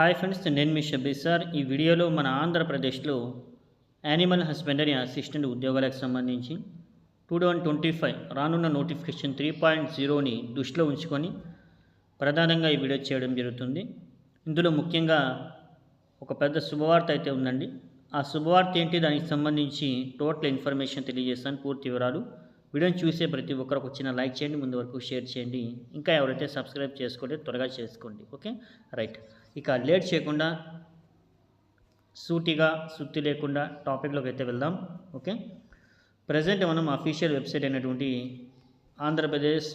Hi friends నేను మీ Shabbi sir. ఈ వీడియోలో మన ఆంధ్రప్రదేశ్లో యానిమల్ హస్బెండరీ అసిస్టెంట్ ఉద్యోగాలకు సంబంధించి టూ థౌజండ్ ట్వంటీ ఫైవ్ రానున్న నోటిఫికేషన్ త్రీ పాయింట్ జీరోని దృష్టిలో ఉంచుకొని ప్రధానంగా ఈ వీడియో చేయడం జరుగుతుంది. ఇందులో ముఖ్యంగా ఒక పెద్ద శుభవార్త అయితే ఉందండి. ఆ శుభవార్త ఏంటి? దానికి సంబంధించి టోటల్ ఇన్ఫర్మేషన్ తెలియజేస్తాను పూర్తి వివరాలు. వీడియోని చూసే ప్రతి ఒక్కరు ఒక చిన్న లైక్ చేయండి ముందు వరకు షేర్ చేయండి. ఇంకా ఎవరైతే సబ్స్క్రైబ్ చేసుకోండి త్వరగా చేసుకోండి. ఓకే? రైట్. ఇక లేట్ చేయకుండా సూటిగా సుత్తి లేకుండా టాపిక్లోకి అయితే వెళ్దాం. ఓకే? ప్రజెంట్ మనం అఫీషియల్ వెబ్సైట్ అయినటువంటి ఆంధ్రప్రదేశ్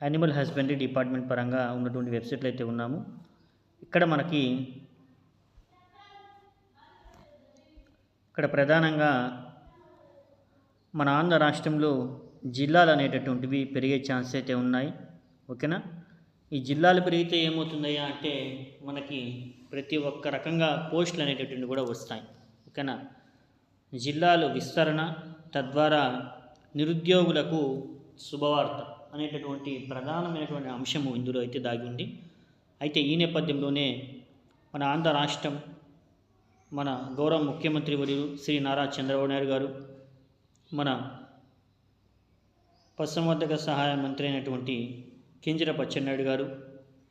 యానిమల్ హస్బెండరీ డిపార్ట్మెంట్ పరంగా ఉన్నటువంటి వెబ్సైట్లు అయితే ఉన్నాము. ఇక్కడ మనకి ఇక్కడ ప్రధానంగా మన ఆంధ్ర రాష్ట్రంలో జిల్లాలు అనేటటువంటివి పెరిగే ఛాన్స్ అయితే ఉన్నాయి. ఓకేనా? ఈ జిల్లాలు పెరిగితే ఏమవుతుందయ్యా అంటే మనకి ప్రతి ఒక్క రకంగా పోస్టులు అనేటటువంటివి కూడా వస్తాయి. ఓకేనా? జిల్లాలు విస్తరణ తద్వారా నిరుద్యోగులకు శుభవార్త అనేటటువంటి ప్రధానమైనటువంటి అంశము ఇందులో అయితే దాగి ఉంది. అయితే ఈ నేపథ్యంలోనే మన ఆంధ్ర రాష్ట్రం మన గౌరవ ముఖ్యమంత్రి వర్యులు శ్రీ నారా చంద్రబాబు నాయుడు గారు మన పశుసంవర్ధక సహాయ మంత్రి అయినటువంటి కింజరపు అచ్చెన్నాయుడు గారు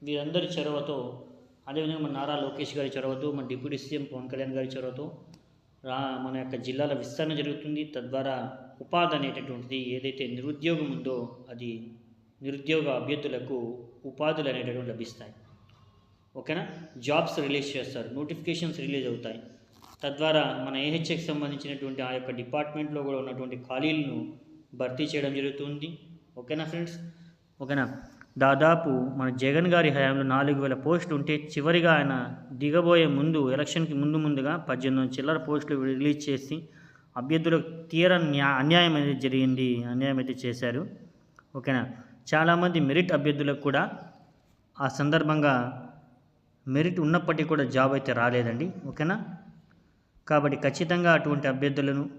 వీరందరి చొరవతో అదేవిధంగా మన నారా లోకేష్ గారి చొరవతో మన డిప్యూటీ సీఎం పవన్ కళ్యాణ్ గారి చొరవతో రా మన యొక్క జిల్లాల విస్తరణ జరుగుతుంది. తద్వారా ఉపాధి అనేటటువంటిది ఏదైతే నిరుద్యోగం ఉందో అది నిరుద్యోగ అభ్యర్థులకు ఉపాధులు అనేటటువంటి లభిస్తాయి. ఓకేనా? జాబ్స్ రిలీజ్ చేస్తారు నోటిఫికేషన్స్ రిలీజ్ అవుతాయి. తద్వారా మన ఏహెచ్ఎకి సంబంధించినటువంటి ఆ యొక్క డిపార్ట్మెంట్లో కూడా ఉన్నటువంటి ఖాళీలను భర్తీ చేయడం జరుగుతుంది. ఓకేనా ఫ్రెండ్స్? ఓకేనా? దాదాపు మన జగన్ గారి హయాంలో నాలుగు వేల పోస్టులు ఉంటే చివరిగా ఆయన దిగబోయే ముందు ఎలక్షన్కి ముందు ముందుగా పద్దెనిమిది వందల చిల్లర పోస్టులు రిలీజ్ చేసి అభ్యర్థులకు తీర న్యా అన్యాయం అనేది జరిగింది అన్యాయం అయితే చేశారు. ఓకేనా? చాలామంది మెరిట్ అభ్యర్థులకు కూడా ఆ సందర్భంగా మెరిట్ ఉన్నప్పటికీ కూడా జాబ్ అయితే రాలేదండి. ఓకేనా? కాబట్టి ఖచ్చితంగా అటువంటి అభ్యర్థులను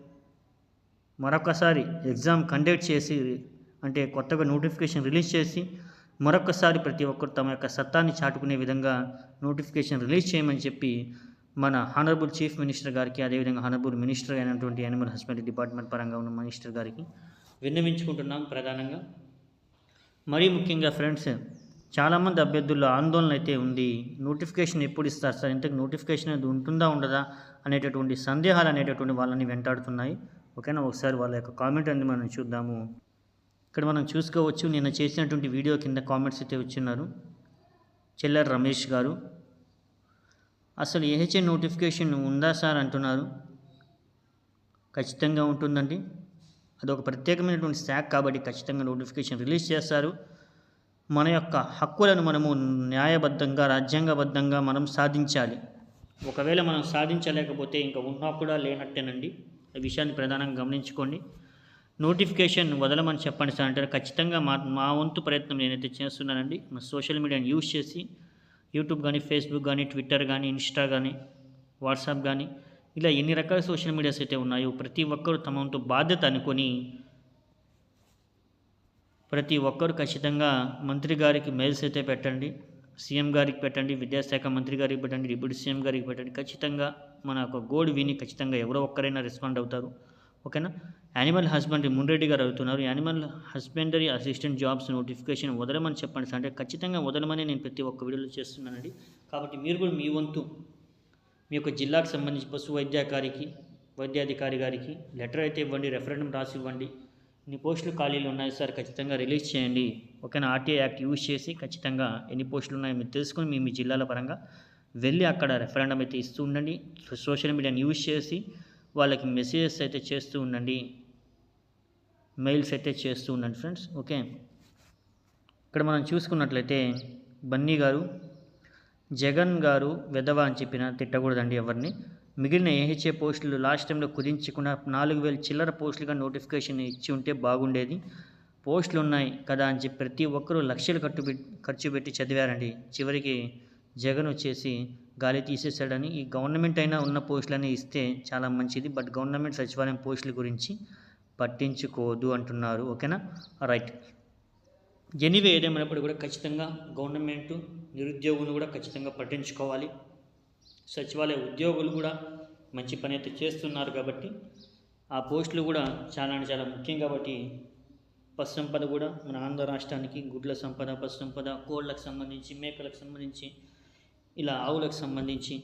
మరొకసారి ఎగ్జామ్ కండక్ట్ చేసి అంటే కొత్తగా నోటిఫికేషన్ రిలీజ్ చేసి మరొకసారి ప్రతి ఒక్కరు తమ యొక్క సత్తాన్ని చాటుకునే విధంగా నోటిఫికేషన్ రిలీజ్ చేయమని చెప్పి మన హానరబుల్ చీఫ్ మినిస్టర్ గారికి అదేవిధంగా హానరబుల్ మినిస్టర్ అయినటువంటి యానిమల్ హస్బెండరీ డిపార్ట్మెంట్ పరంగా ఉన్న మినిస్టర్ గారికి విన్నవించుకుంటున్నాం ప్రధానంగా. మరీ ముఖ్యంగా ఫ్రెండ్స్ చాలామంది అభ్యర్థుల్లో ఆందోళన అయితే ఉంది. నోటిఫికేషన్ ఎప్పుడు ఇస్తారు సార్? ఇంతకు నోటిఫికేషన్ అది ఉంటుందా ఉండదా అనేటటువంటి సందేహాలు అనేటటువంటి వాళ్ళని వెంటాడుతున్నాయి. ఓకేనా? ఒకసారి వాళ్ళ యొక్క కామెంట్ అనేది మనం చూద్దాము. ఇక్కడ మనం చూసుకోవచ్చు నిన్న చేసినటువంటి వీడియో కింద కామెంట్స్ అయితే వచ్చిన్నారు. చెల్లర్ రమేష్ గారు. అసలు ఏహెచ్ఏ నోటిఫికేషన్ ఉందా సార్ అంటున్నారు. ఖచ్చితంగా ఉంటుందండి. అదొక ప్రత్యేకమైనటువంటి శాఖ కాబట్టి ఖచ్చితంగా నోటిఫికేషన్ రిలీజ్ చేస్తారు. మన యొక్క హక్కులను మనము న్యాయబద్ధంగా రాజ్యాంగబద్ధంగా మనం సాధించాలి. ఒకవేళ మనం సాధించలేకపోతే ఇంకా ఉన్నా కూడా లేనట్టేనండి. ఈ విషయాన్ని ప్రధానంగా గమనించుకోండి. నోటిఫికేషన్ వదలమని చెప్పండి సార్ అంటే ఖచ్చితంగా మా మా వంతు ప్రయత్నం నేనైతే చేస్తున్నానండి. మా సోషల్ మీడియాని యూజ్ చేసి యూట్యూబ్ కానీ ఫేస్బుక్ కానీ ట్విట్టర్ కానీ ఇన్స్టా కానీ వాట్సాప్ కానీ ఇలా ఎన్ని రకాల సోషల్ మీడియాస్ అయితే ఉన్నాయో ప్రతి ఒక్కరు తమ వంతు బాధ్యత అనుకొని ప్రతి ఒక్కరు ఖచ్చితంగా మంత్రి గారికి మెయిల్స్ అయితే పెట్టండి సీఎం గారికి పెట్టండి విద్యాశాఖ మంత్రి గారికి పెట్టండి డిప్యూటీ సీఎం గారికి పెట్టండి. ఖచ్చితంగా మన యొక్క గోడు విని ఖచ్చితంగా ఎవరో ఒక్కరైనా రెస్పాండ్ అవుతారు. ఓకేనా? యానిమల్ హస్బెండరీ మున్రెడ్డి గారు అవుతున్నారు animal husbandry assistant jobs notification వదలమని చెప్పండి సార్. అంటే ఖచ్చితంగా వదలమని నేను ప్రతి ఒక్క వీడియోలో చేస్తున్నానండి. కాబట్టి మీరు కూడా మీ వంతు మీ యొక్క జిల్లాకు సంబంధించి పశు వైద్యాధికారికి వైద్యాధికారి గారికి లెటర్ అయితే ఇవ్వండి రెఫరెండం రాసి ఇవ్వండి. ఎన్ని పోస్టులు ఖాళీలు ఉన్నాయి సార్? ఖచ్చితంగా రిలీజ్ చేయండి. ఓకేనా? ఆర్టీఐ యాక్ట్ యూజ్ చేసి ఖచ్చితంగా ఎన్ని పోస్టులు ఉన్నాయో మీరు తెలుసుకొని మీ మీ జిల్లాల పరంగా వెళ్ళి అక్కడ రెఫరెండం అయితే ఇస్తూ ఉండండి. సోషల్ మీడియాని యూజ్ చేసి వాళ్ళకి మెసేజెస్ అయితే చేస్తూ ఉండండి. మెయిల్స్ అయితే చేస్తూ ఉండండి ఫ్రెండ్స్ ఓకే ఇక్కడ మనం చూసుకున్నట్లయితే బన్నీ గారు జగన్ గారు వెధవ అని చెప్పిన తిట్టకూడదండి ఎవరిని. మిగిలిన ఏహెచ్ఏ పోస్టులు లాస్ట్ టైంలో కుదించకుండా నాలుగు వేల చిల్లర పోస్టులుగా నోటిఫికేషన్ ఇచ్చి ఉంటే బాగుండేది. పోస్టులు ఉన్నాయి కదా అని చెప్పి ప్రతి ఒక్కరూ లక్షలు ఖర్చు ఖర్చు పెట్టి చదివారండి. చివరికి జగన్ వచ్చేసి గాలి తీసేసాడని ఈ గవర్నమెంట్ అయినా ఉన్న పోస్టులని ఇస్తే చాలా మంచిది. బట్ గవర్నమెంట్ సచివాలయం పోస్టుల గురించి పట్టించుకోదు అంటున్నారు. ఓకేనా? రైట్. ఎనీవే ఏదేమైనప్పుడు కూడా ఖచ్చితంగా గవర్నమెంట్ నిరుద్యోగులను కూడా ఖచ్చితంగా పట్టించుకోవాలి. సచివాలయ ఉద్యోగులు కూడా మంచి పని అయితే చేస్తున్నారు కాబట్టి ఆ పోస్టులు కూడా చాలా అంటే చాలా ముఖ్యం కాబట్టి పశు సంపద కూడా మన ఆంధ్ర రాష్ట్రానికి గుడ్ల సంపద పశు సంపద కోళ్ళకు సంబంధించి మేకలకు సంబంధించి ఇలా ఆవులకు సంబంధించి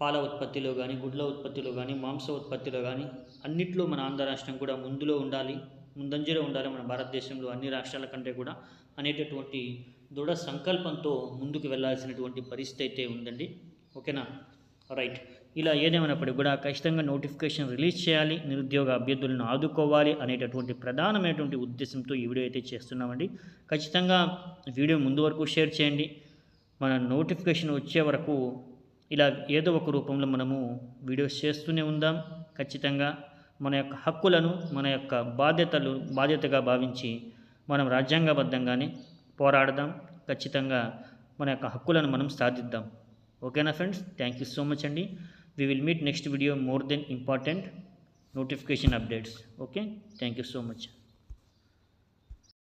పాల ఉత్పత్తిలో కానీ గుడ్ల ఉత్పత్తిలో కానీ మాంస ఉత్పత్తిలో కానీ అన్నిట్లో మన ఆంధ్ర రాష్ట్రం కూడా ముందులో ఉండాలి ముందంజలో ఉండాలి మన భారతదేశంలో అన్ని రాష్ట్రాల కంటే కూడా అనేటటువంటి దృఢ సంకల్పంతో ముందుకు వెళ్ళాల్సినటువంటి పరిస్థితి అయితే ఉందండి. ఓకేనా? రైట్ ఇలా ఏదేమైనప్పటికీ కూడా ఖచ్చితంగా నోటిఫికేషన్ రిలీజ్ చేయాలి నిరుద్యోగ అభ్యర్థులను ఆదుకోవాలి అనేటటువంటి ప్రధానమైనటువంటి ఉద్దేశంతో ఈ వీడియో అయితే చేస్తున్నామండి. ఖచ్చితంగా వీడియో ముందు వరకు షేర్ చేయండి. మన నోటిఫికేషన్ వచ్చే వరకు ఇలా ఏదో ఒక రూపంలో మనము వీడియోస్ చేస్తూనే ఉందాం. ఖచ్చితంగా మన యొక్క హక్కులను మన యొక్క బాధ్యతలు బాధ్యతగా భావించి మనం రాజ్యాంగబద్ధంగానే పోరాడదాం. ఖచ్చితంగా మన యొక్క హక్కులను మనం సాధిద్దాం. ఓకేనా friends? Thank you so much అండి. We will meet next video more then important notification updates okay thank you so much